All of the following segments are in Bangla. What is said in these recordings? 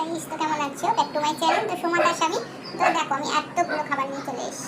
গাইস তো কেমন লাগছে? ব্যাক টু মাই চ্যানেল তো সোমা দাস আমি। তো দেখো, আমি এতগুলো খাবার নিয়ে চলে এসেছি।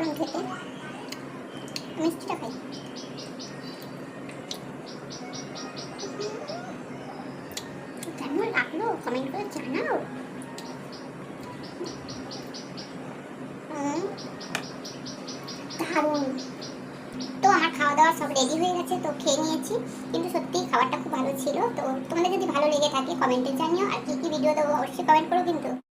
সাধারণ খেতে মিষ্টিটা খাই। কেমন লাগল কমেন্ট করে জানাও। দারুণ। তো আমার খাওয়া দাওয়া সব রেডি হয়ে গেছে, তো খেয়ে নিয়েছি। কিন্তু সত্যি খাবারটা খুব ভালো ছিল, তো তোমাদের যদি ভালো লেগে থাকে কমেন্টে জানিও। আর কি কি ভিডিও দেবো, অবশ্যই কমেন্ট করো কিন্তু।